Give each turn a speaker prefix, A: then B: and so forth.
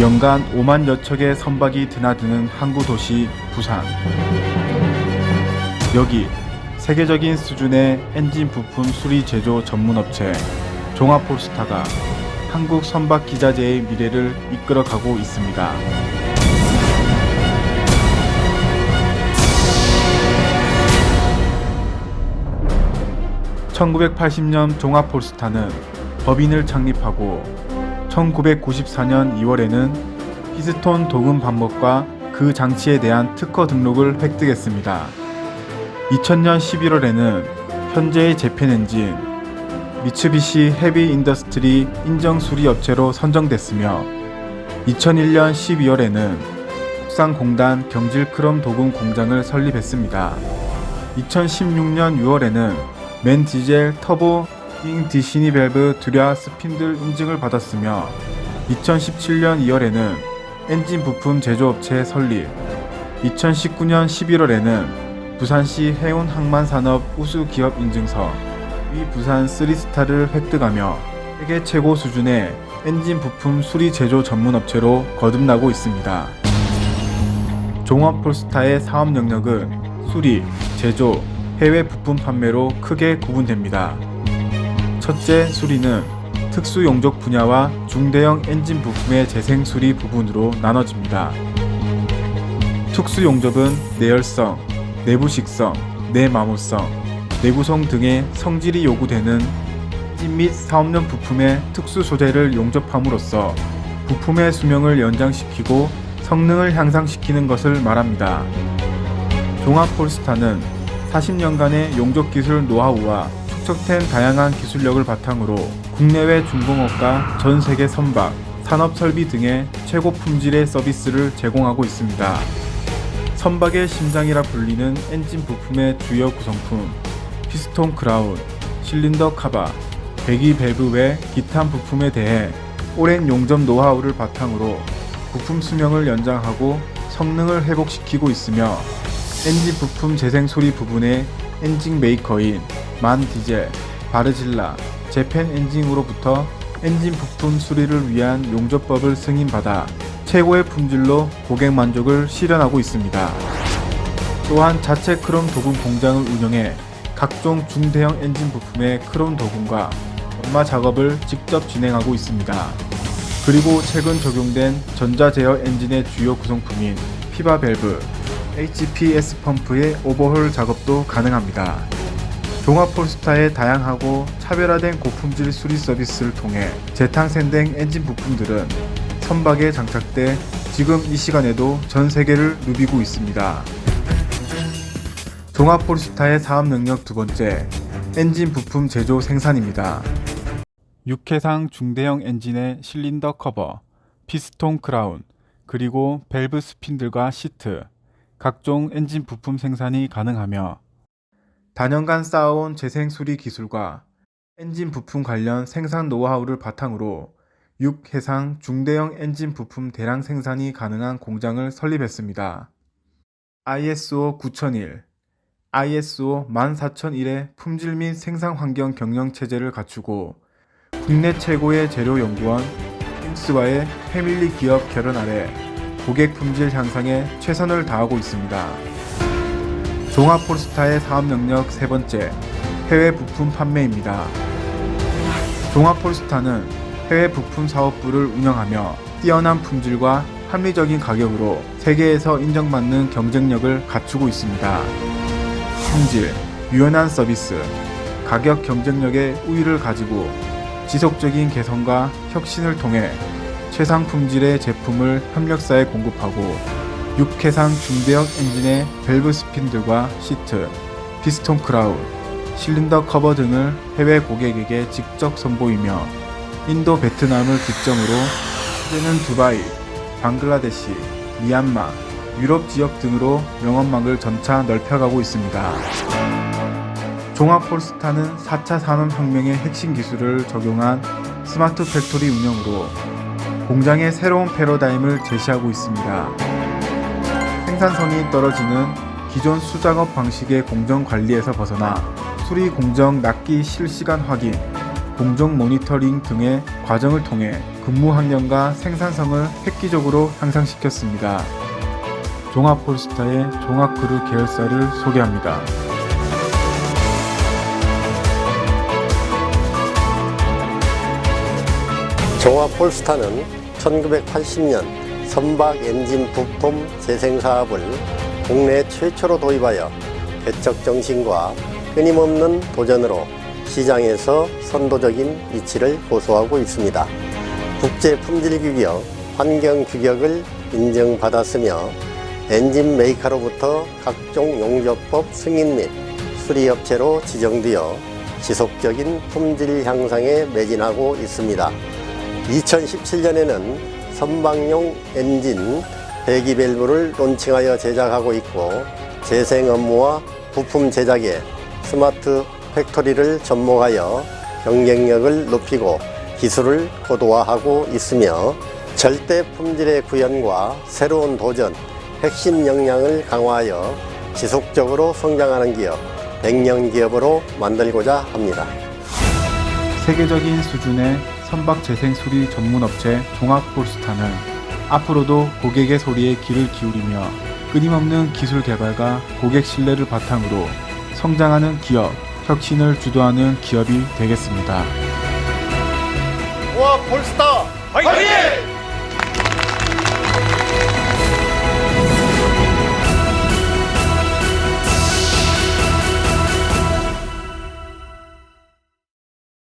A: 연간 5만여 척의 선박이 드나드는 항구 도시 부산. 여기 세계적인 수준의 엔진 부품 수리 제조 전문 업체 종합폴스타가 한국 선박 기자재의 미래를 이끌어가고 있습니다. 1980년 종합폴스타는 법인을 창립하고 1994년 2월에는 피스톤 도금 방법과 그 장치에 대한 특허 등록을 획득했습니다. 2000년 11월에는 현재의 재팬 엔진 미츠비시 헤비 인더스트리 인정 수리 업체로 선정됐으며 2001년 12월에는 국상공단 경질 크롬 도금 공장을 설립했습니다. 2016년 6월에는 맨 디젤 터보 잉 디시니 밸브 듀랴 스핀들 인증을 받았으며 2017년 2월에는 엔진 부품 제조업체 설립 2019년 11월에는 부산시 해운 항만 산업 우수 기업 인증서 위 부산 3스타를 획득하며 세계 최고 수준의 엔진 부품 수리 제조 전문 업체로 거듭나고 있습니다. 종합폴스타의 사업 영역은 수리, 제조, 해외 부품 판매로 크게 구분됩니다. 첫째 수리는 특수 용접 분야와 중대형 엔진 부품의 재생 수리 부분으로 나눠집니다. 특수 용접은 내열성, 내부식성, 내마모성, 내구성 등의 성질이 요구되는 및 사업용 부품의 특수 소재를 용접함으로써 부품의 수명을 연장시키고 성능을 향상시키는 것을 말합니다. 종합폴스타는 40년간의 용접 기술 노하우와 축적된 다양한 기술력을 바탕으로 국내외 중공업과 전 세계 선박, 산업 설비 등의 최고 품질의 서비스를 제공하고 있습니다. 선박의 심장이라 불리는 엔진 부품의 주요 구성품, 피스톤 크라운, 실린더 카바, 배기 밸브 외 기타 부품에 대해 오랜 용접 노하우를 바탕으로 부품 수명을 연장하고 성능을 회복시키고 있으며 엔진 부품 재생 수리 부분의 엔진 메이커인 만 디젤, 바르질라, 재팬 엔진으로부터 엔진 부품 수리를 위한 용접법을 승인받아 최고의 품질로 고객 만족을 실현하고 있습니다. 또한 자체 크롬 도금 공장을 운영해 각종 중대형 엔진 부품의 크롬 도금과 연마 작업을 직접 진행하고 있습니다. 그리고 최근 적용된 전자제어 엔진의 주요 구성품인 피바 밸브, HPS 펌프의 오버홀 작업도 가능합니다. 종합폴스타의 다양하고 차별화된 고품질 수리 서비스를 통해 재탕생된 엔진 부품들은 선박에 장착돼 지금 이 시간에도 전 세계를 누비고 있습니다. 종합폴스타의 사업 능력 두 번째, 엔진 부품 제조 생산입니다. 육해상 중대형 엔진의 실린더 커버, 피스톤 크라운, 그리고 밸브 스핀들과 시트, 각종 엔진 부품 생산이 가능하며 단연간 쌓아온 재생 수리 기술과 엔진 부품 관련 생산 노하우를 바탕으로 육해상 중대형 엔진 부품 대량 생산이 가능한 공장을 설립했습니다. ISO 9001, ISO 14001의 품질 및 생산 환경 경영 체제를 갖추고 국내 최고의 재료 연구원 킹스와의 패밀리 기업 결혼 아래 고객 품질 향상에 최선을 다하고 있습니다. 종합폴스타의 사업 영역 세 번째, 해외 부품 판매입니다. 종합폴스타는 해외 부품 사업부를 운영하며 뛰어난 품질과 합리적인 가격으로 세계에서 인정받는 경쟁력을 갖추고 있습니다. 품질, 유연한 서비스, 가격 경쟁력의 우위를 가지고 지속적인 개선과 혁신을 통해 최상 품질의 제품을 협력사에 공급하고 육해상 중대형 엔진의 밸브 스핀들과 시트, 피스톤 크라운, 실린더 커버 등을 해외 고객에게 직접 선보이며 인도 베트남을 기점으로 현재는 두바이, 방글라데시, 미얀마, 유럽 지역 등으로 영업망을 점차 넓혀가고 있습니다. 종합폴스타는 4차 산업혁명의 핵심 기술을 적용한 스마트 팩토리 운영으로 공장의 새로운 패러다임을 제시하고 있습니다. 생산성이 떨어지는 기존 수작업 방식의 공정 관리에서 벗어나 수리 공정 납기 실시간 확인, 공정 모니터링 등의 과정을 통해 근무 환경과 생산성을 획기적으로 향상시켰습니다. 종합폴스타의 종합그룹 계열사를 소개합니다.
B: 종합폴스타는 1980년 선박 엔진 부품 재생 사업을 국내 최초로 도입하여 개척 정신과 끊임없는 도전으로 시장에서 선도적인 위치를 고수하고 있습니다. 국제 품질 규격, 환경 규격을 인정받았으며 엔진 메이커로부터 각종 용접법 승인 및 수리업체로 지정되어 지속적인 품질 향상에 매진하고 있습니다. 2017년에는 선박용 엔진 배기 밸브를 론칭하여 제작하고 있고 재생 업무와 부품 제작에 스마트 팩토리를 접목하여 경쟁력을 높이고 기술을 고도화하고 있으며 절대 품질의 구현과 새로운 도전, 핵심 역량을 강화하여 지속적으로 성장하는 기업, 백년 기업으로 만들고자 합니다.
A: 세계적인 수준의 선박 재생 수리 전문 업체 종합폴스타는 앞으로도 고객의 소리에 귀를 기울이며 끊임없는 기술 개발과 고객 신뢰를 바탕으로 성장하는 기업, 혁신을 주도하는 기업이 되겠습니다.
B: 와 폴스타
C: 화이팅!